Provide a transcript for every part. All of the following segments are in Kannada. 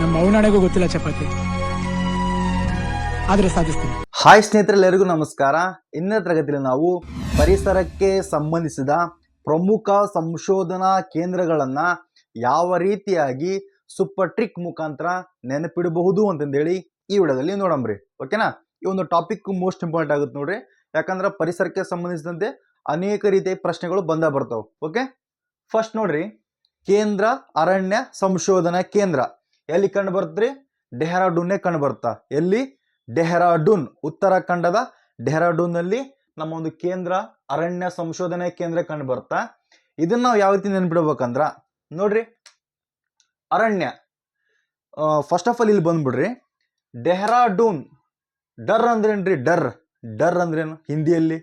ನಮ್ಮ ಗೊತ್ತಿಲ್ಲ ಚಪಾತಿ. ಆದ್ರೆ ಸಾಧಿಸ್ತೀನಿ. ಹಾಯ್ ಸ್ನೇಹಿತರೆಲ್ಲರಿಗೂ ನಮಸ್ಕಾರ. ಇಂದಿನ ತರಗತಿಯಲ್ಲಿ ನಾವು ಪರಿಸರಕ್ಕೆ ಸಂಬಂಧಿಸಿದ ಪ್ರಮುಖ ಸಂಶೋಧನಾ ಕೇಂದ್ರಗಳನ್ನ ಯಾವ ರೀತಿಯಾಗಿ ಸೂಪರ್ ಟ್ರಿಕ್ ಮುಖಾಂತರ ನೆನಪಿಡಬಹುದು ಅಂತಂದೇಳಿ ಈ ವಿಡಿಯೋದಲ್ಲಿ ನೋಡಂಬ್ರಿ ಓಕೆನಾ ಈ ಒಂದು ಟಾಪಿಕ್ ಮೋಸ್ಟ್ ಇಂಪಾರ್ಟೆಂಟ್ ಆಗುತ್ತೆ ನೋಡ್ರಿ. ಯಾಕಂದ್ರೆ ಪರಿಸರಕ್ಕೆ ಸಂಬಂಧಿಸಿದಂತೆ ಅನೇಕ ರೀತಿಯ ಪ್ರಶ್ನೆಗಳು ಬಂದ ಬರ್ತಾವೆ. ಓಕೆ ಫಸ್ಟ್ ನೋಡ್ರಿ. ಕೇಂದ್ರ ಅರಣ್ಯ ಸಂಶೋಧನಾ ಕೇಂದ್ರ. ಎಲ್ಲಿ ಕಂಡು ಬರ್ತದ್ರಿ ಡೆಹ್ರಾಡೂನ್ನೇ ಕಂಡು ಬರ್ತಾ ಎಲ್ಲಿ? ಡೆಹ್ರಾಡೂನ್. ಉತ್ತರಾಖಂಡದ ಡೆಹ್ರಾಡೂನ್ನಲ್ಲಿ ನಮ್ಮ ಒಂದು ಕೇಂದ್ರ ಅರಣ್ಯ ಸಂಶೋಧನೆ ಕೇಂದ್ರ ಕಂಡು ಬರ್ತಾ ಇದನ್ನ ನಾವು ಯಾವ ರೀತಿ ನೆನ್ಪಿಡ್ಬೇಕಂದ್ರ, ನೋಡ್ರಿ. ಅರಣ್ಯ. ಫಸ್ಟ್ ಆಫ್ ಆಲ್ ಇಲ್ಲಿ ಬಂದ್ಬಿಡ್ರಿ. ಡೆಹ್ರಾಡೂನ್. ಡರ್ ಅಂದ್ರೇನ್ರಿ? ಡರ್. ಡರ್ ಅಂದ್ರೇನು? ಹಿಂದಿಯಲ್ಲಿ.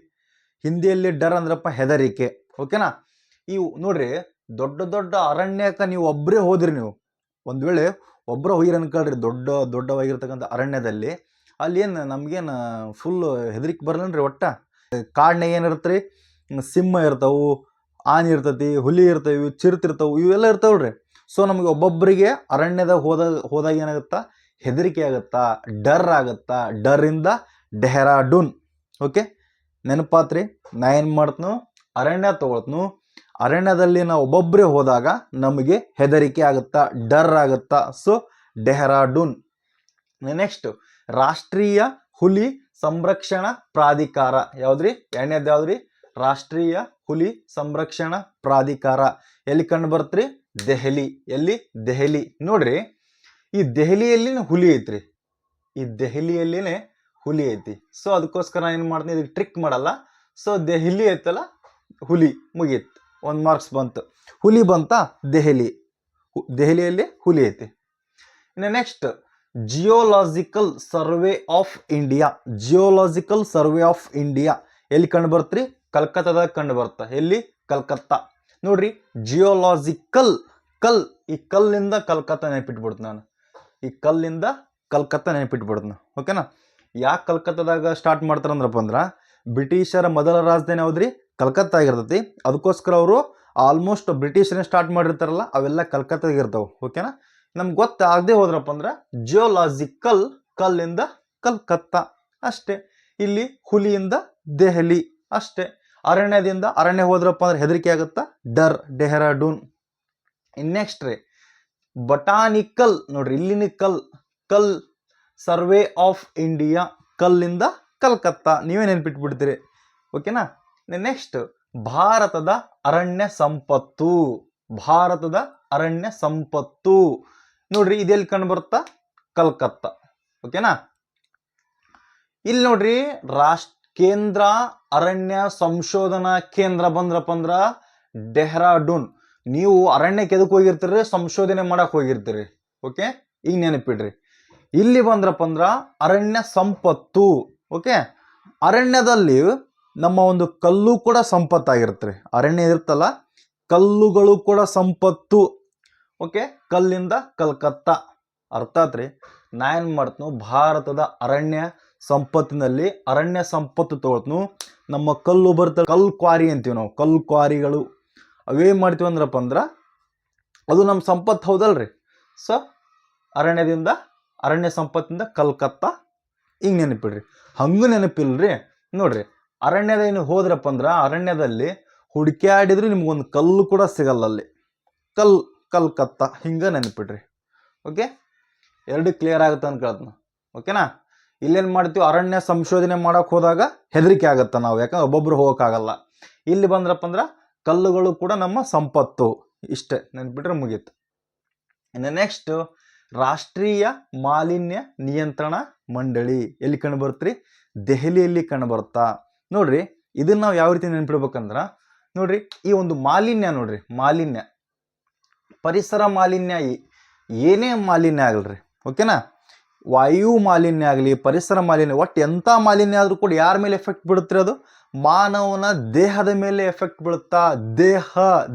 ಹಿಂದಿಯಲ್ಲಿ ಡರ್ ಅಂದ್ರಪ್ಪ ಹೆದರಿಕೆ. ಓಕೆನಾ? ಇವು ನೋಡ್ರಿ, ದೊಡ್ಡ ದೊಡ್ಡ ಅರಣ್ಯಕ್ಕೆ ನೀವು ಒಬ್ಬರೇ ಹೋದ್ರಿ ನೀವು. ಒಂದು ವೇಳೆ ಒಬ್ಬರ ಹೋಗಿರ ಅನ್ಕೊಳ್ರಿ ದೊಡ್ಡ, ದೊಡ್ಡವಾಗಿರ್ತಕ್ಕಂಥ ಅರಣ್ಯದಲ್ಲಿ ಅಲ್ಲಿ ಏನು ನಮಗೇನು ಫುಲ್ ಹೆದರಿಕೆ ರೀ ಒಟ್ಟ? ಕಾಡ್ನಾಗ ಏನಿರುತ್ತೆ ಸಿಂಹ ಇರ್ತವೆ, ಆನೆ ಇರ್ತೈತಿ, ಹುಲಿ ಇರ್ತವೆ, ಚಿರುತಿರ್ತಾವು, ಇವೆಲ್ಲ ಇರ್ತಾವ್ರಿ ಸೊ ನಮಗೆ ಒಬ್ಬೊಬ್ಬರಿಗೆ ಅರಣ್ಯದಾಗ ಹೋದಾಗ ಹೋದಾಗ ಏನಾಗುತ್ತಾ? ಹೆದರಿಕೆ ಆಗುತ್ತಾ? ಡರ್ ಆಗುತ್ತಾ? ಡರಿಂದ ಡೆಹ್ರಾಡೂನ್. ಓಕೆ ನೆನಪಾತ್ರಿ, ನಾ ಏನು ಮಾಡ್ತನು? ಅರಣ್ಯ ತಗೊಳ್ತನು? ಅರಣ್ಯದಲ್ಲಿ ನಾವು ಒಬ್ಬೊಬ್ಬರೇ ಹೋದಾಗ ನಮಗೆ ಹೆದರಿಕೆ ಆಗುತ್ತಾ, ಡರ್ ಆಗುತ್ತಾ. ಸೊ ಡೆಹ್ರಾಡೂನ್. ನೆಕ್ಸ್ಟ್ ರಾಷ್ಟ್ರೀಯ ಹುಲಿ ಸಂರಕ್ಷಣಾ ಪ್ರಾಧಿಕಾರ. ಯಾವ್ದ್ರಿ? ಎರಡನೇದು ಯಾವ್ದ್ರಿ? ರಾಷ್ಟ್ರೀಯ ಹುಲಿ ಸಂರಕ್ಷಣಾ ಪ್ರಾಧಿಕಾರ. ಎಲ್ಲಿ ಕಂಡು ಬರ್ತ್ರಿ? ದೆಹಲಿ. ಎಲ್ಲಿ? ದೆಹಲಿ. ನೋಡ್ರಿ, ಈ ದೆಹಲಿಯಲ್ಲಿ ಹುಲಿ ಐತ್ರಿ. ಈ ದೆಹಲಿಯಲ್ಲಿನೇ ಹುಲಿ ಐತಿ. ಸೊ ಅದಕ್ಕೋಸ್ಕರ ಏನು ಮಾಡ್ತೀನಿ? ಇದಕ್ಕೆ ಟ್ರಿಕ್ ಮಾಡಲ್ಲ. ಸೊ ದೆಹಲಿ ಐತಲ್ಲ, ಹುಲಿ ಮುಗೀತು. ಒಂದು ಮಾರ್ಕ್ಸ್ ಬಂತು. ಹುಲಿ ಬಂತ ದೆಹಲಿ. ದೆಹಲಿಯಲ್ಲಿ ಹುಲಿ ಐತಿ. ಇನ್ನು next geological survey of India geological survey of India ಎಲ್ಲಿ ಕಂಡು ಬರ್ತ್ರಿ? ಕಲ್ಕತ್ತಾದಾಗ ಕಂಡು ಬರ್ತಾ. ಎಲ್ಲಿ? ಕಲ್ಕತ್ತಾ. ನೋಡ್ರಿ ಜಿಯೋಲಾಜಿಕಲ್ ಕಲ್, ಈ ಕಲ್ಲಿಂದ ಕಲ್ಕತ್ತಾ ನೆನಪಿಟ್ಬಿಡ್ತು ನಾನು. ಈ ಕಲ್ಲಿಂದ ಕಲ್ಕತ್ತಾ ನೆನಪಿಟ್ಬಿಡ್ತು ಓಕೆನಾ ಯಾಕೆ ಕಲ್ಕತ್ತಾದಾಗ ಸ್ಟಾರ್ಟ್ ಮಾಡ್ತಾರಂದ್ರಪ್ಪ ಅಂದ್ರೆ, ಬ್ರಿಟಿಷರ ಮೊದಲ ರಾಜಧಾನಿ ಯಾವ್ದ್ರಿ? ಕಲ್ಕತ್ತಾ ಆಗಿರ್ತೈತಿ ಅದಕ್ಕೋಸ್ಕರ ಅವರು ಆಲ್ಮೋಸ್ಟ್ ಬ್ರಿಟಿಷರೇ ಸ್ಟಾರ್ಟ್ ಮಾಡಿರ್ತಾರಲ್ಲ, ಅವೆಲ್ಲ ಕಲ್ಕತ್ತಾಗ ಇರ್ತಾವೆ ಓಕೆನಾ ನಮ್ಗೆ ಗೊತ್ತಾಗದೆ ಹೋದ್ರಪ್ಪ ಅಂದ್ರೆ ಜಿಯೋಲಾಜಿಕಲ್ ಕಲ್ಲಿಂದ ಕಲ್ಕತ್ತಾ ಅಷ್ಟೇ. ಇಲ್ಲಿ ಹುಲಿಯಿಂದ ದೆಹಲಿ ಅಷ್ಟೇ. ಅರಣ್ಯದಿಂದ ಅರಣ್ಯ ಹೋದ್ರಪ್ಪ ಅಂದ್ರೆ ಹೆದರಿಕೆ ಆಗುತ್ತಾ? ಡರ್, ಡೆಹರಾಡೂನ್. ನೆಕ್ಸ್ಟ್ ರೀ ಬಟಾನಿಕಲ್ ನೋಡ್ರಿ, ಇಲ್ಲಿನ ಕಲ್ ಕಲ್ ಸರ್ವೆ ಆಫ್ ಇಂಡಿಯಾ ಕಲ್ಲಿಂದ ಕಲ್ಕತ್ತಾ. ನೀವೇ ನೆನ್ಪಿಟ್ಬಿಡ್ತೀರಿ ಓಕೆನಾ ನೆಕ್ಸ್ಟ್ ಭಾರತದ ಅರಣ್ಯ ಸಂಪತ್ತು. ಭಾರತದ ಅರಣ್ಯ ಸಂಪತ್ತು. ನೋಡ್ರಿ ಇದೆಲ್ಲಿ ಕಂಡು ಬರುತ್ತಾ? ಕಲ್ಕತ್ತಾ. ಓಕೆನಾ? ಇಲ್ಲಿ ನೋಡ್ರಿ ರಾಷ್ಟ್ರ ಕೇಂದ್ರ ಅರಣ್ಯ ಸಂಶೋಧನಾ ಕೇಂದ್ರ ಬಂದ್ರಪ್ಪ ಅಂದ್ರ ಡೆಹ್ರಾಡೂನ್. ನೀವು ಅರಣ್ಯಕ್ಕೆ ಎದಕ್ಕೆ ಹೋಗಿರ್ತೀರಿ? ಸಂಶೋಧನೆ ಮಾಡಕ್ ಹೋಗಿರ್ತೀರಿ. ಓಕೆ? ಈಗ ನೆನಪಿಡ್ರಿ. ಇಲ್ಲಿ ಬಂದ್ರಪ್ಪ ಅಂದ್ರ ಅರಣ್ಯ ಸಂಪತ್ತು. ಓಕೆ? ಅರಣ್ಯದಲ್ಲಿ ನಮ್ಮ ಒಂದು ಕಲ್ಲು ಕೂಡ ಸಂಪತ್ತಾಗಿರುತ್ತೆ. ಅರಣ್ಯ ಇರುತ್ತಲ್ಲ, ಕಲ್ಲುಗಳು ಕೂಡ ಸಂಪತ್ತು. ಓಕೆ ಕಲ್ಲಿಂದ ಕಲ್ಕತ್ತಾ. ಅರ್ಥ ರೀ ನಾ ಏನು ಮಾಡ್ತನು, ಭಾರತದ ಅರಣ್ಯ ಸಂಪತ್ತಿನಲ್ಲಿ ಅರಣ್ಯ ಸಂಪತ್ತು ತೊಗೊಳ್ತನು, ನಮ್ಮ ಕಲ್ಲು ಬರ್ತ ಕಲ್ಲು ಕ್ವಾರಿ ಅಂತೀವಿ ನಾವು, ಕಲ್ಲು ಕ್ವಾರಿಗಳು. ಅವೇನು ಮಾಡ್ತೀವಿ ಅಂದ್ರಪ್ಪ ಅಂದ್ರೆ, ಅದು ನಮ್ಮ ಸಂಪತ್ತು ಹೌದಲ್ರಿ? ಸೊ ಅರಣ್ಯದಿಂದ, ಅರಣ್ಯ ಸಂಪತ್ತಿಂದ ಕಲ್ಕತ್ತಾ. ಹಿಂಗೆ ನೆನಪಿಡ್ರಿ. ಹಂಗೂ ನೆನಪಿಲ್ರಿ? ನೋಡ್ರಿ. ಅರಣ್ಯದ ಏನು ಹೋದ್ರಪ್ಪ ಅಂದ್ರೆ ಅರಣ್ಯದಲ್ಲಿ ಹುಡುಕ್ಯಾಡಿದ್ರೆ ನಿಮ್ಗೊಂದು ಕಲ್ಲು ಕೂಡ ಸಿಗಲ್ಲ ಅಲ್ಲಿ. ಕಲ್ ಕತ್ತ, ಹಿಂಗೆ ನೆನಪಿಡ್ರಿ. ಓಕೆ ಎರಡು ಕ್ಲಿಯರ್ ಆಗುತ್ತೆ ಅಂತ ಕೇಳ್ತಾನ. ಓಕೆನಾ ಇಲ್ಲೇನು ಮಾಡ್ತೀವಿ? ಅರಣ್ಯ ಸಂಶೋಧನೆ ಮಾಡೋಕೆ ಹೋದಾಗ ಹೆದರಿಕೆ ಆಗುತ್ತೆ ನಾವು. ಯಾಕಂದ್ರೆ ಒಬ್ಬೊಬ್ರು ಹೋಗೋಕ್ಕಾಗಲ್ಲ. ಇಲ್ಲಿ ಬಂದ್ರಪ್ಪ ಅಂದ್ರೆ ಕಲ್ಲುಗಳು ಕೂಡ ನಮ್ಮ ಸಂಪತ್ತು. ಇಷ್ಟೇ. ನೆನ್ಪಿಟ್ರೆ ಮುಗೀತು. ಇನ್ನು ನೆಕ್ಸ್ಟ್ ರಾಷ್ಟ್ರೀಯ ಮಾಲಿನ್ಯ ನಿಯಂತ್ರಣ ಮಂಡಳಿ. ಎಲ್ಲಿ ಕಂಡು ಬರ್ತ್ರಿ? ದೆಹಲಿಯಲ್ಲಿ ಕಂಡು ಬರ್ತಾ ನೋಡ್ರಿ, ಇದನ್ನ ನಾವು ಯಾವ ರೀತಿ ನೆನ್ಪಿಡ್ಬೇಕಂದ್ರ, ನೋಡ್ರಿ, ಈ ಒಂದು ಮಾಲಿನ್ಯ ನೋಡ್ರಿ, ಮಾಲಿನ್ಯ. ಪರಿಸರ ಮಾಲಿನ್ಯ ಏನೇ ಮಾಲಿನ್ಯ ಆಗಲ್ರಿ ಓಕೆನಾ ವಾಯು ಮಾಲಿನ್ಯ ಆಗಲಿ, ಪರಿಸರ ಮಾಲಿನ್ಯ ಒಟ್ಟು ಎಂಥ ಮಾಲಿನ್ಯ ಆದರೂ ಕೂಡ ಯಾರ ಮೇಲೆ ಎಫೆಕ್ಟ್ ಬಿಡುತ್ತೆ ಅದು? ಮಾನವನ ದೇಹದ ಮೇಲೆ ಎಫೆಕ್ಟ್ ಬೀಳುತ್ತಾ? ದೇಹ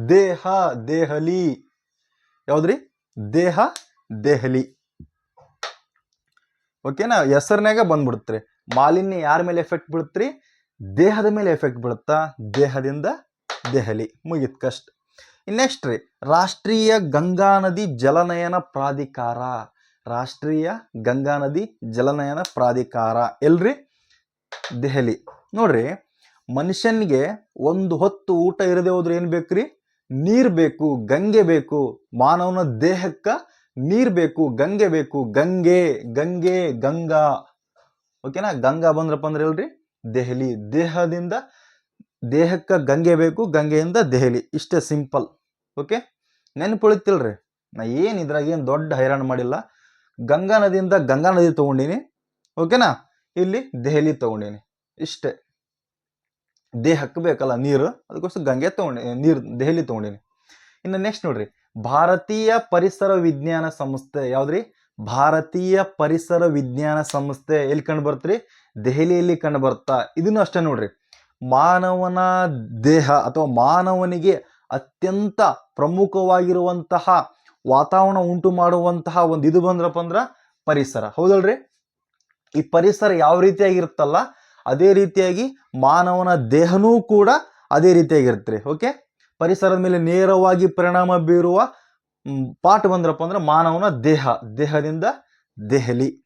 ದೇಹ, ದೇಹಲಿ. ಯಾವ್ದ್ರಿ? ದೇಹ, ದೆಹಲಿ. ಓಕೆನಾ ಹೆಸರಿನಾಗ ಬಂದ್ಬಿಡುತ್ತೆ ಮಾಲಿನ್ಯ ಯಾರ ಮೇಲೆ ಎಫೆಕ್ಟ್ ಬೀಳುತ್ತ್ರಿ ದೇಹದ ಮೇಲೆ ಎಫೆಕ್ಟ್ ಬೀಳುತ್ತಾ? ದೇಹದಿಂದ ದೆಹಲಿ. ಮುಗಿತ್ ಕಷ್ಟ. ನೆಕ್ಸ್ಟ್ ರೀ? ರಾಷ್ಟ್ರೀಯ ಗಂಗಾ ನದಿ ಜಲನಯನ ಪ್ರಾಧಿಕಾರ. ರಾಷ್ಟ್ರೀಯ ಗಂಗಾ ನದಿ ಜಲನಯನ ಪ್ರಾಧಿಕಾರ. ಎಲ್ರಿ? ದೆಹಲಿ. ನೋಡ್ರಿ, ಮನುಷ್ಯನಿಗೆ ಒಂದು ಹೊತ್ತು ಊಟ ಇರದೆ ಹೋದ್ರೆ ಏನು ಬೇಕ್ರಿ? ನೀರು ಬೇಕು, ಗಂಗೆ ಬೇಕು. ಮಾನವನ ದೇಹಕ್ಕೆ ನೀರು ಬೇಕು, ಗಂಗೆ ಬೇಕು. ಗಂಗೆ ಗಂಗೆ, ಗಂಗಾ. ಓಕೆನಾ? ಗಂಗಾ ಬಂದ್ರಪ್ಪ ಅಂದ್ರೆ ಎಲ್ರಿ? ದೆಹಲಿ, ದೇಹದಿಂದ ದೇಹಕ್ಕೆ ಗಂಗೆ ಬೇಕು, ಗಂಗೆಯಿಂದ ದೆಹಲಿ. ಇಷ್ಟೇ ಸಿಂಪಲ್. ಓಕೆ? ನೆನಪುಳಿತಿಲ್ರಿ? ನಾ ಏನು ಇದ್ರಾಗ ಏನು ದೊಡ್ಡ ಹೈರಾಣ ಮಾಡಿಲ್ಲ. ಗಂಗಾ ನದಿಯಿಂದ ಗಂಗಾ ನದಿ ತೊಗೊಂಡೀನಿ. ಓಕೆನಾ? ಇಲ್ಲಿ ದೆಹಲಿ ತೊಗೊಂಡೀನಿ. ಇಷ್ಟೇ. ದೇಹಕ್ಕೆ ಬೇಕಲ್ಲ ನೀರು ಅದಕ್ಕೋಸ್ಕರ ಗಂಗೆ ತೊಗೊಂಡಿ, ನೀರು ದೆಹಲಿ ತಗೊಂಡಿನಿ. ಇನ್ನು ನೆಕ್ಸ್ಟ್ ನೋಡ್ರಿ. ಭಾರತೀಯ ಪರಿಸರ ವಿಜ್ಞಾನ ಸಂಸ್ಥೆ ಯಾವ್ದ್ರಿ? ಭಾರತೀಯ ಪರಿಸರ ವಿಜ್ಞಾನ ಸಂಸ್ಥೆ ಎಲ್ಲಿ ಕಂಡು ಬರ್ತ್ರಿ? ದೆಹಲಿಯಲ್ಲಿ ಕಂಡು ಬರ್ತಾ ಇದನ್ನು ಅಷ್ಟೇ ನೋಡ್ರಿ. ಮಾನವನ ದೇಹ ಅಥವಾ ಮಾನವನಿಗೆ ಅತ್ಯಂತ ಪ್ರಮುಖವಾಗಿರುವಂತಹ ವಾತಾವರಣ ಉಂಟು ಮಾಡುವಂತಹ ಒಂದು ಇದು ಬಂದ್ರಪ್ಪ ಅಂದ್ರೆ ಪರಿಸರ. ಹೌದಲ್ರಿ? ಈ ಪರಿಸರ ಯಾವ ರೀತಿಯಾಗಿರುತ್ತಲ್ಲ, ಅದೇ ರೀತಿಯಾಗಿ ಮಾನವನ ದೇಹನೂ ಕೂಡ ಅದೇ ರೀತಿಯಾಗಿರುತ್ತೆ ಓಕೆ? ಪರಿಸರದ ಮೇಲೆ ನೇರವಾಗಿ ಪರಿಣಾಮ ಬೀರುವ ಪಾಠ ಬಂದ್ರಪ್ಪ ಅಂದ್ರೆ ಮಾನವನ ದೇಹ, ದೇಹದಿಂದ ದೆಹಲಿ.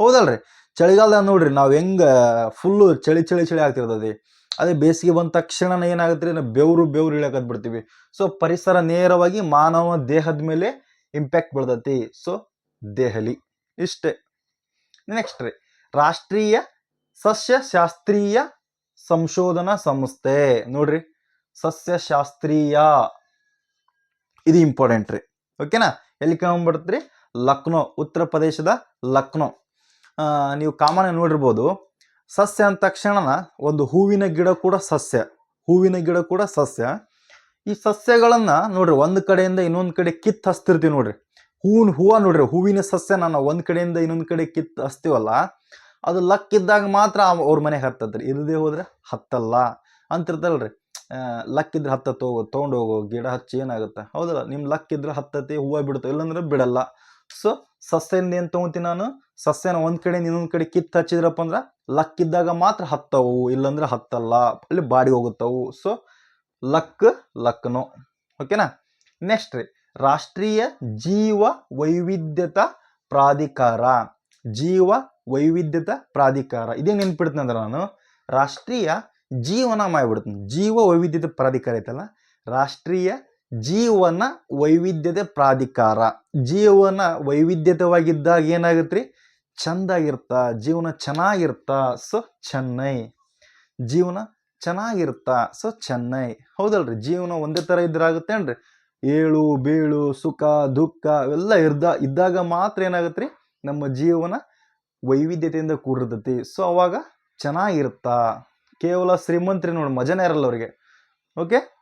ಹೌದಲ್ರಿ. ಚಳಿಗಾಲದಾಗ ನೋಡ್ರಿ, ನಾವು ಹೆಂಗೆ ಫುಲ್ಲು ಚಳಿ ಚಳಿ ಚಳಿ ಆಗ್ತಿರ್ತದೆ. ಅದೇ ಬೇಸಿಗೆ ಬಂದ ತಕ್ಷಣ ಏನಾಗುತ್ತೆ ನಾವು ಬೆವರು ಬೆವರು ಇಳಿಯಕತ್ ಬಿಡ್ತೀವಿ ಸೊ ಪರಿಸರ ನೇರವಾಗಿ ಮಾನವ ದೇಹದ ಮೇಲೆ ಇಂಪ್ಯಾಕ್ಟ್ ಬೀಳ್ತೈತಿ. ಸೊ ದೆಹಲಿ ಇಷ್ಟೇ. ನೆಕ್ಸ್ಟ್ ರೀ, ರಾಷ್ಟ್ರೀಯ ಸಸ್ಯಶಾಸ್ತ್ರೀಯ ಸಂಶೋಧನಾ ಸಂಸ್ಥೆ. ನೋಡ್ರಿ, ಸಸ್ಯಶಾಸ್ತ್ರೀಯ. ಇದು ಇಂಪಾರ್ಟೆಂಟ್ ರೀ. ಓಕೆನಾ ಎಲ್ಲಿ ಕಂಡ್ಬಿಡ್ತ್ರಿ ಲಕ್ನೋ, ಉತ್ತರ ಪ್ರದೇಶದ ಲಕ್ನೋ. ನೀವು ಕಾಮನ್ ನೋಡಿರ್ಬೋದು, ಸಸ್ಯ ಅಂದ ತಕ್ಷಣ ಒಂದು ಹೂವಿನ ಗಿಡ ಕೂಡ ಸಸ್ಯ, ಹೂವಿನ ಗಿಡ ಕೂಡ ಸಸ್ಯ. ಈ ಸಸ್ಯಗಳನ್ನು ನೋಡ್ರಿ, ಒಂದು ಕಡೆಯಿಂದ ಇನ್ನೊಂದು ಕಡೆ ಕಿತ್ತು ಹಚ್ತಿರ್ತೀವಿ ನೋಡ್ರಿ. ಹೂವಿನ ಹೂವು ನೋಡ್ರಿ, ಹೂವಿನ ಸಸ್ಯ ನಾನು ಒಂದು ಕಡೆಯಿಂದ ಇನ್ನೊಂದು ಕಡೆ ಕಿತ್ತು ಹಚ್ತೀವಲ್ಲ, ಅದು ಲಕ್ ಇದ್ದಾಗ ಮಾತ್ರ ಅವ್- ಅವ್ರ ಮನೆಗೆ ಹತ್ತತ್ರಿ. ಇರದೇ ಹೋದ್ರೆ ಹತ್ತಲ್ಲ ಅಂತಿರ್ತಲ್ರಿ. ಲಕ್ ಇದ್ರೆ ಹತ್ತತ್ತು ಹೋಗೋ ತೊಗೊಂಡು ಹೋಗೋ, ಗಿಡ ಹಚ್ಚಿ ಏನಾಗುತ್ತೆ? ಹೌದಲ್ಲ ನಿಮ್ಮ ಲಕ್ ಇದ್ರೆ ಹತ್ತತಿ, ಹೂವು ಬಿಡುತ್ತೆ ಇಲ್ಲಾಂದ್ರೆ ಬಿಡಲ್ಲ. ಸೊ ಸಸ್ಯದಿಂದ ಏನು ತೊಗೊತೀನಿ ನಾನು? ಸಸ್ಯನ ಒಂದು ಕಡೆ ಇನ್ನೊಂದು ಕಡೆ ಕಿತ್ತು ಹಚ್ಚಿದ್ರಪ್ಪ ಅಂದ್ರೆ ಲಕ್ ಇದ್ದಾಗ ಮಾತ್ರ ಹತ್ತವು, ಇಲ್ಲಾಂದ್ರೆ ಹತ್ತಲ್ಲ. ಅಲ್ಲಿ ಬಾಡಿ ಹೋಗುತ್ತವು. So luck, Lucknow. ಓಕೆನಾ ನೆಕ್ಸ್ಟ್ ರೀ. ರಾಷ್ಟ್ರೀಯ ಜೀವ ವೈವಿಧ್ಯತಾ ಪ್ರಾಧಿಕಾರ. ಜೀವ ವೈವಿಧ್ಯತಾ ಪ್ರಾಧಿಕಾರ. ಇದೇ ನೆನ್ಪಿಡ್ತೀನಿ ಅಂದ್ರೆ ನಾನು, ರಾಷ್ಟ್ರೀಯ ಜೀವನ ಮಾಡಿಬಿಡ್ತೀನಿ. ಜೀವ ವೈವಿಧ್ಯತೆ ಪ್ರಾಧಿಕಾರ ಐತಲ್ಲ? ರಾಷ್ಟ್ರೀಯ ಜೀವನ ವೈವಿಧ್ಯತೆ ಪ್ರಾಧಿಕಾರ. ಜೀವನ ವೈವಿಧ್ಯತವಾಗಿದ್ದಾಗ ಏನಾಗುತ್ತೆ ಚಂದಾಗಿರ್ತ, ಜೀವನ ಚೆನ್ನಾಗಿರ್ತ, ಸೊ ಚೆನ್ನೈ. ಜೀವನ ಚೆನ್ನಾಗಿರ್ತ, ಸೊ ಚೆನ್ನೈ. ಹೌದಲ್ರಿ? ಜೀವನ ಒಂದೇ ಥರ ಇದ್ರಾಗುತ್ತೇನ್ರಿ ಏಳು, ಬೀಳು, ಸುಖ, ದುಃಖ ಅವೆಲ್ಲ ಇರ್ದ, ಇದ್ದಾಗ ಮಾತ್ರ ಏನಾಗುತ್ತೆ ರೀ ನಮ್ಮ ಜೀವನ ವೈವಿಧ್ಯತೆಯಿಂದ ಕೂಡಿರ್ತೈತಿ. ಸೊ, ಅವಾಗ ಚೆನ್ನಾಗಿರುತ್ತಾ ಕೇವಲ ಶ್ರೀಮಂತ್ರಿ ನೋಡಿ ಮಜನೇ ಇರಲ್ಲ ಅವ್ರಿಗೆ. ಓಕೆ?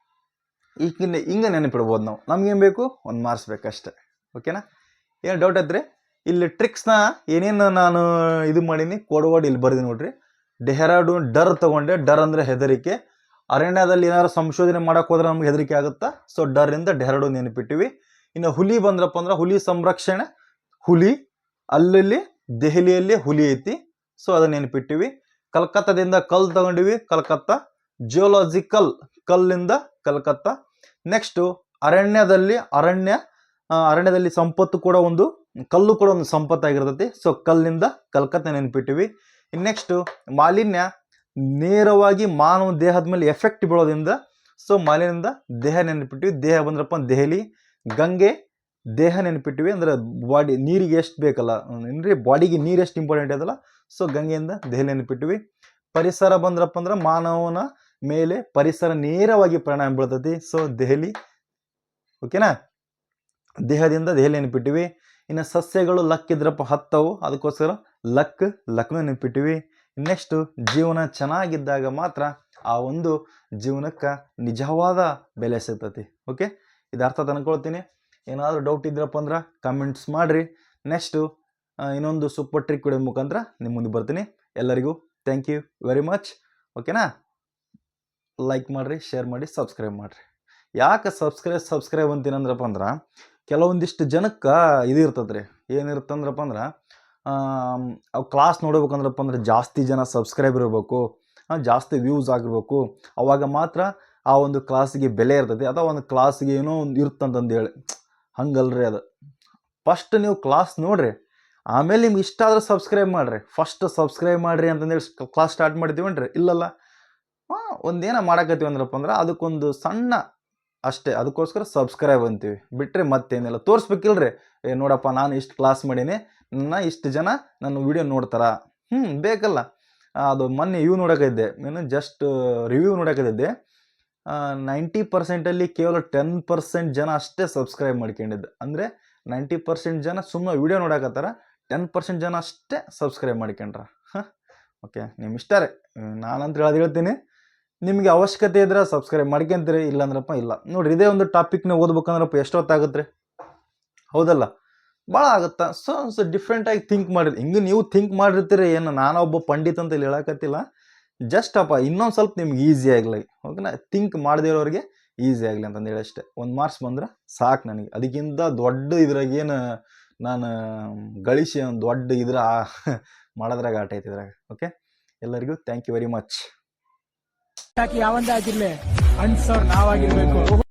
ಈಗ ಹಿಂಗೆ ನೆನಪಿಡ್ಬೋದು ನಾವು. ನಮ್ಗೇನು ಬೇಕು? ಒಂದು ಮಾರ್ಕ್ಸ್ ಬೇಕಷ್ಟೆ. ಓಕೆನಾ ಏನು ಡೌಟ್ ಐತ್ರಿ ಇಲ್ಲಿ ಟ್ರಿಕ್ಸ್ನ ಏನೇನು ನಾನು ಇದು ಮಾಡೀನಿ ಕೋಡ್ವರ್ಡ್ ಇಲ್ಲಿ ಬರ್ದಿ ನೋಡ್ರಿ. ಡೆಹರಾಡೂನ್ ಡರ್ ತಗೊಂಡೆ. ಡರ್ ಅಂದರೆ ಹೆದರಿಕೆ. ಅರಣ್ಯದಲ್ಲಿ ಏನಾದ್ರು ಸಂಶೋಧನೆ ಮಾಡೋಕೆ ಹೋದ್ರೆ ನಮ್ಗೆ ಹೆದರಿಕೆ ಆಗುತ್ತಾ? ಸೊ ಡರಿಂದ ಡೆಹರಾಡೂನ್ ನೆನಪಿಟ್ಟಿವಿ. ಇನ್ನು ಹುಲಿ ಬಂದ್ರಪ್ಪ ಅಂದ್ರೆ ಹುಲಿ ಸಂರಕ್ಷಣೆ. ಹುಲಿ, ಅಲ್ಲಲ್ಲಿ, ದೆಹಲಿಯಲ್ಲಿ ಹುಲಿ ಐತಿ. ಸೊ ಅದನ್ನ ನೆನಪಿಟ್ಟಿವಿ. ಕಲ್ಕತ್ತಾದಿಂದ ಕಲ್ ತಗೊಂಡಿವಿ. ಕಲ್ಕತ್ತಾ ಜಿಯೋಲಾಜಿಕಲ್ ಕಲ್ಲಿಂದ ಕಲ್ಕತ್ತಾ. ನೆಕ್ಸ್ಟು ಅರಣ್ಯದಲ್ಲಿ ಅರಣ್ಯ ಅರಣ್ಯದಲ್ಲಿ ಸಂಪತ್ತು ಕೂಡ ಒಂದು, ಕಲ್ಲು ಕೂಡ ಒಂದು ಸಂಪತ್ತಾಗಿರ್ತೈತಿ. ಸೊ ಕಲ್ಲಿಂದ ಕಲ್ಕತ್ತೆ ನೆನ್ಪಿಟ್ಟಿವಿ. ನೆಕ್ಸ್ಟು ಮಾಲಿನ್ಯ ನೇರವಾಗಿ ಮಾನವ ದೇಹದ ಮೇಲೆ ಎಫೆಕ್ಟ್ ಬೀಳೋದ್ರಿಂದ ಸೊ ಮಾಲಿನ್ಯದಿಂದ ದೇಹ ನೆನಪಿಟ್ಟಿವಿ. ದೇಹ ಬಂದ್ರಪ್ಪ ದೆಹಲಿ, ಗಂಗೆ ದೇಹ ನೆನಪಿಟ್ಟಿವಿ ಅಂದ್ರೆ ಬಾಡಿ ನೀರಿಗೆ ಎಷ್ಟು ಬೇಕಲ್ಲ, ಏನ್ರಿ? ಬಾಡಿಗೆ ನೀರು ಎಷ್ಟು ಇಂಪಾರ್ಟೆಂಟ್ ಅದಲ್ಲ ಸೊ ಗಂಗೆಯಿಂದ ದೆಹಲಿ ನೆನಪಿಟ್ಟಿವಿ. ಪರಿಸರ ಬಂದ್ರಪ್ಪ ಅಂದ್ರೆ ಮಾನವನ ಮೇಲೆ ಪರಿಸರ ನೇರವಾಗಿ ಪರಿಣಾಮ ಬೀಳ್ತೈತಿ ಸೊ ದೆಹಲಿ ಓಕೆನಾ ದೇಹದಿಂದ ದೆಹಲಿ ನೆನಪಿಟ್ಟಿವಿ ಇನ್ನು ಸಸ್ಯಗಳು ಲಕ್ ಇದ್ರಪ್ಪ ಹತ್ತವು. ಅದಕ್ಕೋಸ್ಕರ ಲಕ್, ಲಕ್ನೋ ನೆನಪಿಟ್ಟಿವಿ ನೆಕ್ಸ್ಟು ಜೀವನ ಚೆನ್ನಾಗಿದ್ದಾಗ ಮಾತ್ರ ಆ ಒಂದು ಜೀವನಕ್ಕೆ ನಿಜವಾದ ಬೆಲೆ ಸಿಗ್ತತಿ ಓಕೆ ಇದು ಅರ್ಥ ತಂದ್ಕೊಳ್ತೀನಿ. ಏನಾದರೂ ಡೌಟ್ ಇದ್ರಪ್ಪ ಅಂದ್ರೆ ಕಮೆಂಟ್ಸ್ ಮಾಡಿರಿ. ನೆಕ್ಸ್ಟು ಇನ್ನೊಂದು ಸೂಪರ್ ಟ್ರಿಕ್ ಕೊಡೋ ಮುಖಾಂತರ ನಿಮ್ಮ ಮುಂದೆ ಬರ್ತೀನಿ. ಎಲ್ಲರಿಗೂ ಥ್ಯಾಂಕ್ ಯು ವೆರಿ ಮಚ್ ಓಕೆನಾ ಲೈಕ್ ಮಾಡಿರಿ ಶೇರ್ ಮಾಡಿ ಸಬ್ಸ್ಕ್ರೈಬ್ ಮಾಡಿರಿ. ಯಾಕೆ ಸಬ್ಸ್ಕ್ರೈಬ್ ಸಬ್ಸ್ಕ್ರೈಬ್ ಅಂತೀನಂದ್ರಪ್ಪ ಅಂದ್ರೆ, ಕೆಲವೊಂದಿಷ್ಟು ಜನಕ್ಕೆ ಇದು ಇರ್ತದೆ ರೀ ಏನಿರ್ತಂದ್ರಪ್ಪ ಅಂದ್ರೆ ಅವು ಕ್ಲಾಸ್ ನೋಡ್ಬೇಕಂದ್ರಪ್ಪ ಅಂದ್ರೆ ಜಾಸ್ತಿ ಜನ ಸಬ್ಸ್ಕ್ರೈಬ್ ಇರಬೇಕು ಜಾಸ್ತಿ ವ್ಯೂಸ್ ಆಗಿರ್ಬೇಕು. ಅವಾಗ ಮಾತ್ರ ಆ ಒಂದು ಕ್ಲಾಸಿಗೆ ಬೆಲೆ ಇರ್ತೈತಿ ಅಥವಾ ಒಂದು ಕ್ಲಾಸಿಗೆ ಏನೋ ಒಂದು ಇರ್ತಂತಂದು ಹೇಳಿ ಹಂಗಲ್ರಿ ಅದು. ಫಸ್ಟ್ ನೀವು ಕ್ಲಾಸ್ ನೋಡ್ರಿ. ಆಮೇಲೆ ನಿಮ್ಗೆ ಇಷ್ಟ ಆದ್ರೆ ಸಬ್ಸ್ಕ್ರೈಬ್ ಮಾಡಿರಿ. ಫಸ್ಟ್ ಸಬ್ಸ್ಕ್ರೈಬ್ ಮಾಡಿರಿ ಅಂತಂದೇಳಿ ಕ್ಲಾಸ್ ಸ್ಟಾರ್ಟ್ ಮಾಡಿದ್ದೀವನ್ರಿ? ಇಲ್ಲಲ್ಲ. ಒಂದೇನೋ ಮಾಡಕತ್ತೀವಿ ಅಂದ್ರಪ್ಪ ಅಂದ್ರೆ ಅದಕ್ಕೊಂದು ಸಣ್ಣ ಅಷ್ಟೇ. ಅದಕ್ಕೋಸ್ಕರ ಸಬ್ಸ್ಕ್ರೈಬ್ ಅಂತೀವಿ. ಬಿಟ್ಟರೆ ಮತ್ತೇನಿಲ್ಲ. ತೋರಿಸ್ಬೇಕಿಲ್ರಿ. ಏ, ನೋಡಪ್ಪ, ನಾನು ಇಷ್ಟು ಕ್ಲಾಸ್ ಮಾಡೀನಿ. ನನ್ನ ಇಷ್ಟು ಜನ ನನ್ನ ವಿಡಿಯೋ ನೋಡ್ತಾರ. ಹ್ಞೂ ಬೇಕಲ್ಲ. ಅದು ಮೊನ್ನೆ ಇವು ನೋಡೋಕಿದ್ದೆ ಏನು ಜಸ್ಟ್ ರಿವ್ಯೂ ನೋಡೋಕಿದ್ದೆ ನೈಂಟಿ ಪರ್ಸೆಂಟಲ್ಲಿ ಕೇವಲ ಟೆನ್ ಪರ್ಸೆಂಟ್ ಜನ ಅಷ್ಟೇ ಸಬ್ಸ್ಕ್ರೈಬ್ ಮಾಡ್ಕೊಂಡಿದ್ದೆ. ಅಂದರೆ ನೈಂಟಿ ಪರ್ಸೆಂಟ್ ಜನ ಸುಮ್ಮನೆ ವಿಡಿಯೋ ನೋಡಕತ್ತಾರ. ಟೆನ್ ಪರ್ಸೆಂಟ್ ಜನ ಅಷ್ಟೇ ಸಬ್ಸ್ಕ್ರೈಬ್ ಮಾಡ್ಕೊಂಡ್ರ. ಓಕೆ ನಿಮ್ಮ ಇಷ್ಟ ರೀ. ನಾನಂತ ಹೇಳೋದು ಹೇಳ್ತೀನಿ. ನಿಮಗೆ ಅವಶ್ಯಕತೆ ಇದ್ರೆ ಸಬ್ಸ್ಕ್ರೈಬ್ ಮಾಡ್ಕೊಂತೀರಿ, ಇಲ್ಲಾಂದ್ರಪ್ಪ ಇಲ್ಲ. ನೋಡಿರಿ, ಇದೇ ಒಂದು ಟಾಪಿಕ್ನ ಓದ್ಬೇಕಂದ್ರಪ್ಪ ಎಷ್ಟೊತ್ತಾಗುತ್ತೆ? ಹೌದಲ್ಲ? ಭಾಳ ಆಗುತ್ತಾ? ಸೊ ಸೊ ಡಿಫ್ರೆಂಟಾಗಿ ಥಿಂಕ್ ಮಾಡಿರಿ. ಹಿಂಗೆ ನೀವು ಥಿಂಕ್ ಮಾಡಿರ್ತೀರಿ, ಏನು ನಾನೊಬ್ಬ ಪಂಡಿತ್ ಅಂತ ಇಲ್ಲಿ ಹೇಳಕತ್ತಿಲ್ಲ. ಜಸ್ಟ್ ಅಪ್ಪ, ಇನ್ನೊಂದು ಸ್ವಲ್ಪ ನಿಮ್ಗೆ ಈಸಿ ಆಗಲಿ. ಓಕೆನಾ? ಥಿಂಕ್ ಮಾಡದಿರೋರಿಗೆ ಈಸಿ ಆಗಲಿ ಅಂತಂದು ಹೇಳಿ ಅಷ್ಟೇ. ಒಂದು ಮಾರ್ಕ್ಸ್ ಬಂದ್ರೆ ಸಾಕು ನನಗೆ. ಅದಕ್ಕಿಂತ ದೊಡ್ಡ ಇದ್ರಾಗ ಏನು ನಾನು ಗಳಿಸಿ ಒಂದು ದೊಡ್ಡ ಇದ್ರ ಮಾಡೋದ್ರಾಗ ಆಟ ಐತಿ ಇದ್ರಾಗ. ಓಕೆ ಎಲ್ಲರಿಗೂ ಥ್ಯಾಂಕ್ ಯು ವೆರಿ ಮಚ್ ಹಾಕಿ ಯಾವಂದೇ ಅನ್ಸೋರ್ ನಾವಾಗಿರ್ಬೇಕು